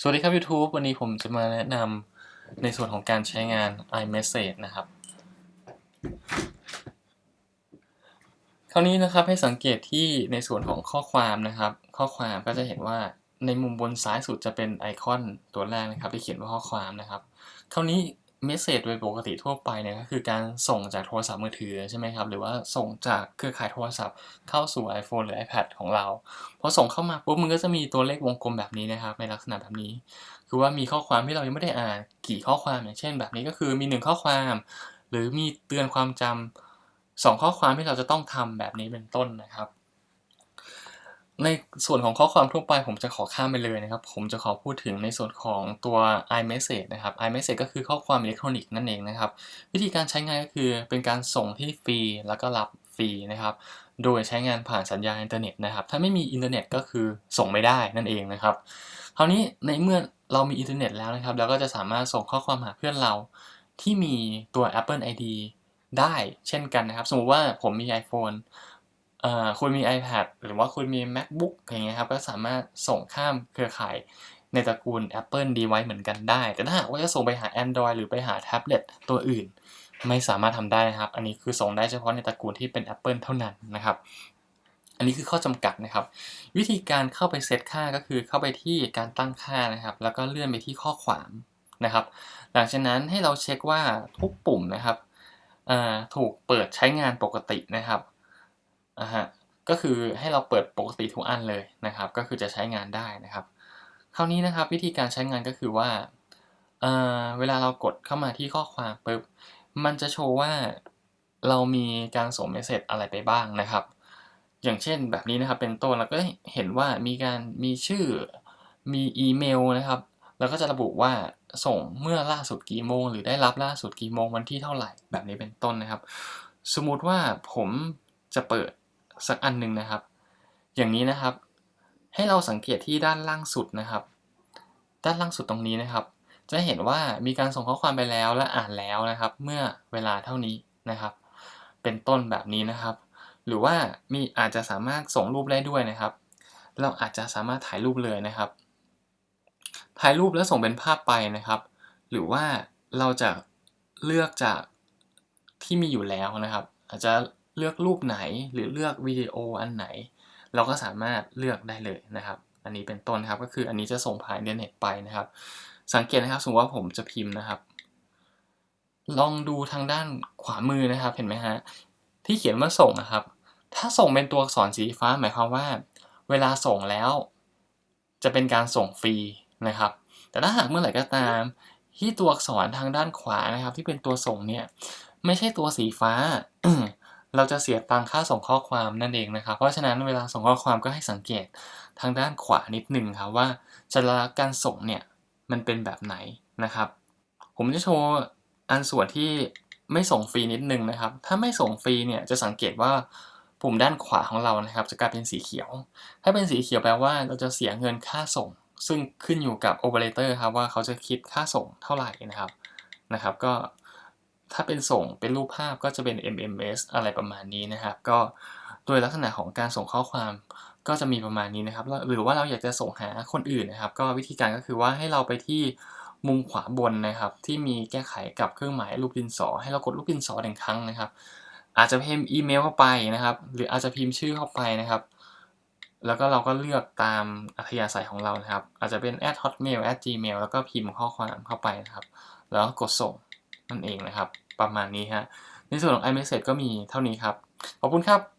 สวัสดีครับ YouTube วันนี้ผมจะมาแนะนำในส่วนของการใช้งาน iMessage นะครับ คราวนี้นะครับให้สังเกตที่ในส่วนของข้อความนะครับ ข้อความก็จะเห็นว่าในมุมบนซ้ายสุดจะเป็นไอคอนตัวแรกนะครับที่เขียนว่าข้อความนะครับ คราวนี้ เมสเซจโดยปกติทั่วไปเนี่ยก็คือการส่งจากโทรศัพท์มือถือใช่ไหมครับหรือว่าส่งจากเครือข่ายโทรศัพท์เข้าสู่ iPhone หรือ iPad ของเราพอส่งเข้ามาปุ๊บมันก็จะมีตัวเลขวงกลมแบบนี้นะครับในลักษณะแบบนี้ คือว่ามีข้อความที่เรายังไม่ได้อ่านกี่ข้อความอย่างเช่น แบบนี้ก็คือมี 1 ข้อความ หรือมีเตือนความจำสองข้อความที่เราจะต้องทำแบบนี้เป็นต้นนะครับ ในส่วนของข้อความทั่วไปผมจะขอข้ามไปเลยนะครับ ผมจะขอพูดถึงในส่วนของตัว iMessage นะครับ iMessage ก็คือข้อความอิเล็กทรอนิกส์นั่นเองนะครับ วิธีการใช้งานก็คือเป็นการส่งที่ฟรีแล้วก็รับฟรีนะครับ โดยใช้งานผ่านสัญญาณอินเทอร์เน็ตนะครับ ถ้าไม่มีอินเทอร์เน็ตก็คือส่งไม่ได้นั่นเองนะครับ คราวนี้ในเมื่อเรามีอินเทอร์เน็ตแล้วนะครับ เราก็จะสามารถส่งข้อความหาเพื่อนเราที่มีตัว Apple ID ได้เช่นกันนะครับ สมมติว่าผมมี iPhone คุณมี iPad หรือว่าคุณมี MacBook อย่างเงี้ยครับก็สามารถส่งข้ามเครือข่ายในตระกูล Apple device เหมือนกันได้ แต่ถ้าหากว่าจะส่งไปหา Android หรือไปหาแท็บเล็ตตัวอื่น ไม่สามารถทำได้นะครับ อันนี้คือส่งได้เฉพาะในตระกูลที่เป็น Apple เท่านั้นนะครับ อันนี้คือข้อจำกัดนะครับ วิธีการเข้าไปเซตค่าก็คือเข้าไปที่การตั้งค่านะครับ แล้วก็เลื่อนไปที่ข้อความนะครับ หลังจากนั้นให้เราเช็คว่าทุกปุ่มนะครับถูกเปิดใช้งานปกตินะครับ อ่าฮะก็คือให้เราเปิดปกติทุกอันเลยนะครับ ก็คือจะใช้งานได้นะครับ คราวนี้นะครับวิธีการใช้งานก็คือว่าเเวลาเรากดเข้ามาที่ข้อความปุ๊บมันจะโชว์ว่าเรามีการส่งเมสเซจอะไรไปบ้างนะครับ อย่างเช่นแบบนี้นะครับเป็นต้นเราก็เห็นว่ามีการมีชื่อมีอีเมลนะครับ แล้วก็จะระบุว่าส่งเมื่อล่าสุดกี่โมง หรือได้รับล่าสุดกี่โมงวันที่เท่าไหร่แบบนี้เป็นต้นนะครับ สมมุติว่าผมจะเปิด สักอันหนึ่งนะครับ อย่างนี้นะครับ ให้เราสังเกตที่ด้านล่างสุดนะครับ ด้านล่างสุดตรงนี้นะครับ จะเห็นว่ามีการส่งข้อความไปแล้วและอ่านแล้วนะครับ เมื่อเวลาเท่านี้นะครับ เป็นต้นแบบนี้นะครับ หรือว่ามีอาจจะสามารถส่งรูปได้ด้วยนะครับ เราอาจจะสามารถถ่ายรูปเลยนะครับ ถ่ายรูปแล้วส่งเป็นภาพไปนะครับ หรือว่าเราจะเลือกจากที่มีอยู่แล้วนะครับ อาจจะ เลือกรูปไหนหรือเลือกวิดีโออันไหน เราก็สามารถเลือกได้เลยนะครับ อันนี้เป็นต้นครับก็คืออันนี้จะส่งผ่านอินเทอร์เน็ตไปนะครับ สังเกตนะครับ สมมติว่าผมจะพิมพ์นะครับ ลองดูทางด้านขวามือนะครับเห็นไหมฮะที่เขียนว่าส่งนะครับ ถ้าส่งเป็นตัวอักษรสีฟ้าหมายความว่า เวลาส่งแล้ว จะเป็นการส่งฟรีนะครับ แต่ถ้าหากเมื่อไหร่ก็ตาม ที่ตัวอักษรทางด้านขวานะครับ ที่เป็นตัวส่งเนี่ย ไม่ใช่ตัวสีฟ้า เราจะเสียตังค่าส่งข้อความนั่นเองนะครับ เพราะฉะนั้นเวลาส่งข้อความก็ให้สังเกตทางด้านขวานิดหนึ่งครับว่าสัญลักษณ์การส่งเนี่ยมันเป็นแบบไหนนะครับ ผมจะโชว์อันส่วนที่ไม่ส่งฟรีนิดนึงนะครับ ถ้าไม่ส่งฟรีเนี่ยจะสังเกตว่าปุ่มด้านขวาของเรานะครับ จะกลายเป็นสีเขียว ถ้าเป็นสีเขียวแปลว่าเราจะเสียเงินค่าส่ง ซึ่งขึ้นอยู่กับโอเปอเรเตอร์ครับว่าเขาจะคิดค่าส่งเท่าไหร่นะครับนะครับ ก็ ถ้าเป็นส่งเป็นรูปภาพก็จะเป็น MMS อะไรประมาณนี้นะครับ ก็โดยลักษณะของการส่งข้อความก็จะมีประมาณนี้นะครับ หรือว่าเราอยากจะส่งหาคนอื่นนะครับ ก็วิธีการก็คือว่าให้เราไปที่มุมขวาบนนะครับ ที่มีแก้ไขกับเครื่องหมายรูปดินสอ ให้เรากดรูปดินสอหนึ่งครั้งนะครับ อาจจะพิมพ์อีเมลเข้าไปนะครับ หรืออาจจะพิมพ์ชื่อเข้าไปนะครับ แล้วก็เราก็เลือกตามอัธยาศัยของเรานะครับ อาจจะเป็น at hotmail at gmail แล้วก็พิมพ์ข้อความเข้าไปนะครับ แล้วกดส่ง นั่นเองนะครับ ประมาณนี้ฮะในส่วนของ iMessage ก็มีเท่านี้ครับ ขอบคุณครับ